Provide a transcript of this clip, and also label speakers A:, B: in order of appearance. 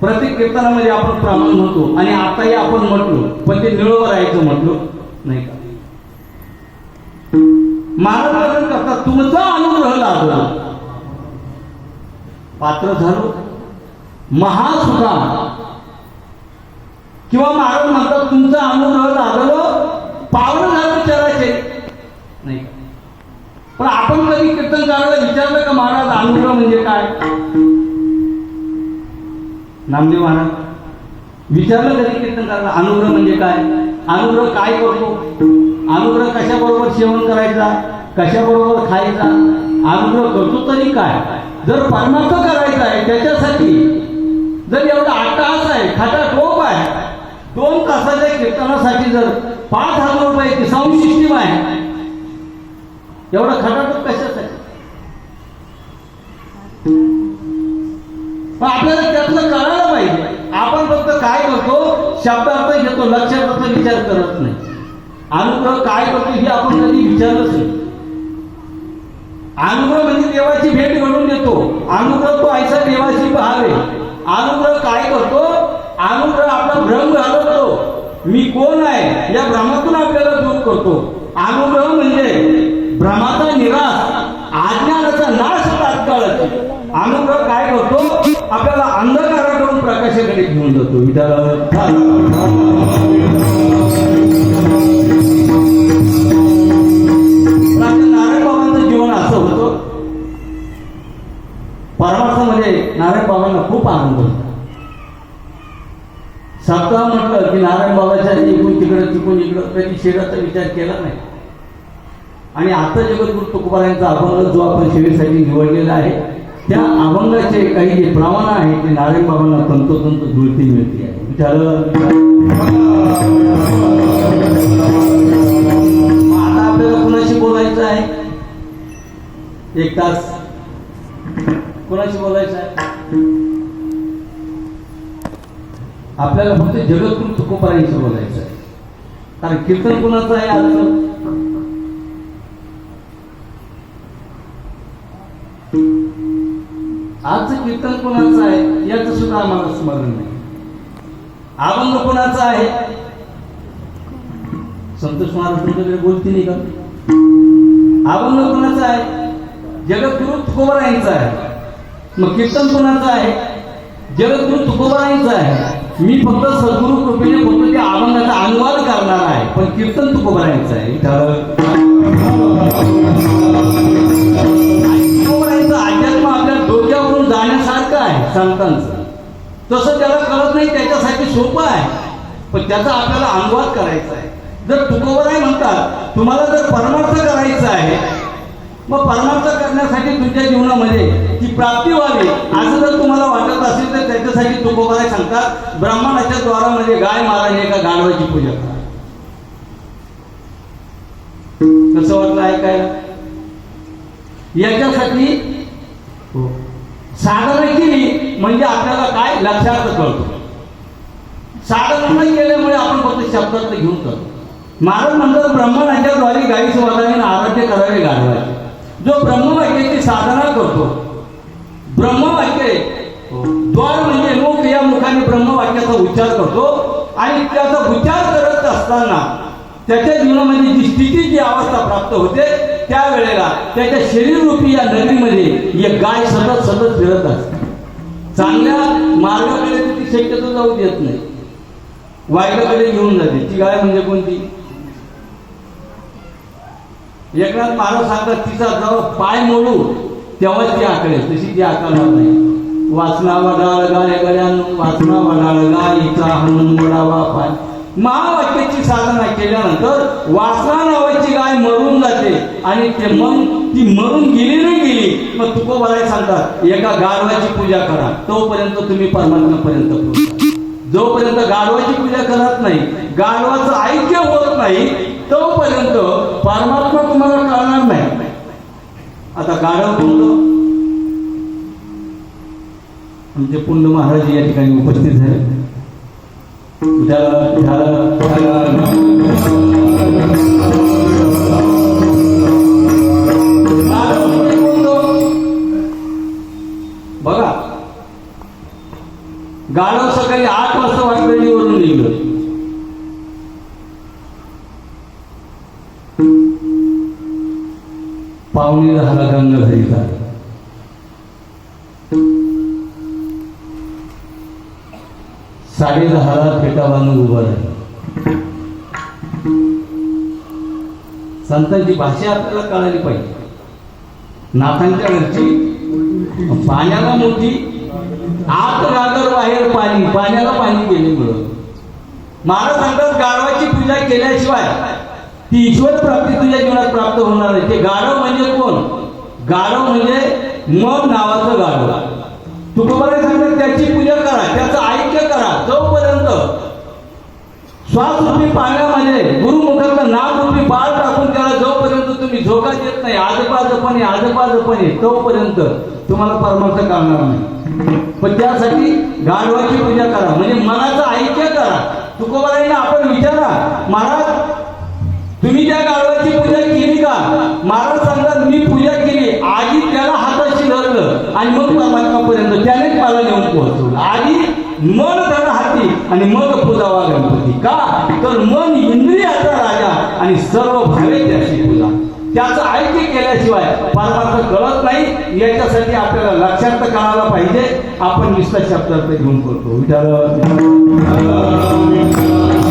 A: प्रत्येक कीर्तनामध्ये आपण प्रमाण म्हणतो आणि आताही आपण म्हटलो पण ते निळवर राहायचं म्हटलो नाही का? महाराज करतात तुमचा अनुग्रह लाभला पात्र झालो. महासुखा. किंवा महाराज म्हणतात तुमचा अनुग्रह लाभलो पावलं झालं विचारायचे. नाही पण आपण कधी कीर्तनकाराला विचारलं का महाराज अनुग्रह म्हणजे काय? नामदेव महाराज विचारलं तरी कीर्तनकाराला अनुग्रह म्हणजे काय? अनुग्रह काय करतो? अनुग्रह कशाबरोबर सेवन करायचा? कशाबरोबर खायचा? अनुग्रह करतो तरी काय? जर परमार्थ करायचा आहे त्याच्यासाठी जर एवढा आठ तास आहे खाटा टोप आहे दोन तासाच्या कीर्तनासाठी जर पाच हजार रुपये साऊंड सिस्टीम आहे एवढा खटाटोप कशा आपल्याला त्यातलं कळायला पाहिजे. आपण फक्त काय करतो शब्दार्थ घेतो लक्षात विचार करत नाही. अनुग्रह काय करतो हे आपण कधी विचारलंच नाही. अनुग्रह म्हणजे देवाची भेट घडून देतो. अनुग्रह तो ऐसा देवाची भावे अनुग्रह काय करतो? अनुग्रह आपला भ्रम घालवतो. मी कोण आहे? या भ्रमातून आपल्याला दूर करतो. अनुग्रह म्हणजे भ्रमाचा निराश अज्ञानाचा नाश तात्काळाची अनुग्रह काय करतो? आपल्याला अंधकाराकडून प्रकाशाकडे घेऊन जातो. नारायण बाबांचं जीवन असं होतं. परमार्थामध्ये म्हणजे नारायण बाबांना खूप आनंद होता. सप्ताह म्हटलं की नारायण बाबाच्या इकडून तिकडं तिकडून इकडं कधी शरीराचा विचार केला नाही. आणि आता जगद्गुरु तुकोबारायांचा अभंग जो आपण सेवेसाठी निवडलेला आहे त्या अभंगाचे काही जे प्रमाण आहे ते नारायण बाबांना तंतोतंत जुळती मिळते. आहे आता आपल्याला कुणाशी बोलायचं आहे? एक तास. कोणाशी बोलायचं आहे? आपल्याला फक्त जगद्गुरु तुकोबारायांशी बोलायचं आहे. कारण कीर्तन कुणाचं आहे आज कीर्तन कोणाचं आहे याचं सुद्धा आम्हाला स्मरण नाही. अभंग कोणाचा आहे? संतोष महाराष्ट्र बोलती नाही का? अभंग कोणाचा आहे? जगद्गुरु तुकोबरायांचा आहे. मग कीर्तन कोणाचं आहे? जगद्गुरु तुकोबरायांचं आहे. मी फक्त सद्गुरु कृपेने फक्त त्या अभंगाचा अनुवाद करणार आहे पण कीर्तन तुकोबरायांचं आहे. आहे संतांचं तसं त्याला कळत नाही त्याच्यासाठी सोपं आहे. पण त्याचा आपल्याला अनुवाद करायचा आहे. जर तुकोबराय म्हणतात तुम्हाला जर परमार्थ करायचा आहे मग परमार्थ करण्यासाठी तुमच्या जीवनामध्ये ती प्राप्ती व्हावी. असं जर तुम्हाला वाटत असेल तर त्याच्यासाठी तुकोबराय सांगतात ब्राह्मणाच्या द्वारामध्ये गाय माराने एका गाढवाची पूजा करा. कसं वाटलं ऐकायला? याच्यासाठी साधना केली म्हणजे आपल्याला काय? लक्षात कळतो. साधना नाही केल्यामुळे आपण फक्त शब्दात घेऊन करतो महाराज म्हणतात ब्रह्मणाच्या द्वारे गायीच वादाने आराध्य करावे गाढवायचे जो ब्रह्मवाक्याची साधना करतो. ब्रह्मवाक्य द्वार म्हणजे मुख या मुखाने ब्रह्मवाक्याचा उच्चार करतो. आणि त्याचा उच्चार करत असताना त्याच्या जीवनामध्ये जी स्थिती जी अवस्था प्राप्त होते त्यावेळेला त्याच्या शरीररूपी या नदीमध्ये एक गाय सतत सतत फिरत असते. चांगल्या मार्गाकडे ती शक्यतो जाऊ देत नाही. वाईटाकडे घेऊन जाते. ती गाय म्हणजे कोणती? एकनाथ महाराज सांगतात तिचा जवळ पाय मोडू तेव्हा ती आकडेल. तशी ती आकारणार नाही. वाचना वडाळ गाय गड्यान वाचना वडाळ गाय हिचा हनुमान मोडावा पाय. महावाक्याची साधना केल्यानंतर वासना नावाची गाय मरून जाते. आणि ते मग ती मरून गेली नाही गेली मग तुकोबाला सांगतात एका गाढवाची पूजा करा. तोपर्यंत तुम्ही परमात्म्यापर्यंत पोहोचा. जोपर्यंत गाढवाची पूजा करत नाही गाढवाचं ऐक्य होत नाही तोपर्यंत परमात्मा तुम्हाला कळणार नाही. आता गाढव बोललो म्हणजे पुंड महाराज या ठिकाणी उपस्थित झाले. त्याला त्याला- बघा. गाणं सकाळी आठ वाजता वाटलेलीवरून निघलं पाहुणे दहाला गंगा घरी साडे दहाला फेटा बांधून उभं राहील. संतांची भाषा आपल्याला कळाली पाहिजे. नाथांच्या घरची पाण्याला मोठी आत गागर बाहेर पाणी पाण्याला पाणी गेल्यामुळं महाराज सांगतात गाढवाची पूजा केल्याशिवाय ती ईश्वर प्राप्ती तुझ्या जीवनात प्राप्त होणार आहे ते गाढव म्हणजे कोण? गाढव म्हणजे मन नावाचं गाढव तुकोबाने सांगितलं त्याची पूजा करा त्याचं ऐक्य करा. जोपर्यंत श्वास रूपी पाण्यामध्ये गुरुमुखातलं नाम रूपी बाळ टाकून त्याला जोपर्यंत तुम्ही झोका देत नाही आजोबाजपणे आजोबाजपणे तोपर्यंत तुम्हाला परमार्थ कळणार नाही. पण त्यासाठी गाढवाची पूजा करा. म्हणजे मनाचं ऐक्य करा. तुकोबारायला आपण विचारा महाराज तुम्ही त्या गाढवाची पूजा केली का? महाराज सांगतात मी पूजा केली. आधी त्याला हाताशी धरलं आणि मग परमात्मापर्यंत मन धरा हाती आणि मग पूजावा गणपती. का? तर मन इंद्रियाचा राजा आणि सर्व भावे त्याची पूजा. त्याचं ऐक्य केल्याशिवाय परमार्थ कळत नाही. याच्यासाठी आपल्याला लक्षात कळायला पाहिजे. आपण नुसता शब्दार्थ घेऊन करतो. विचार.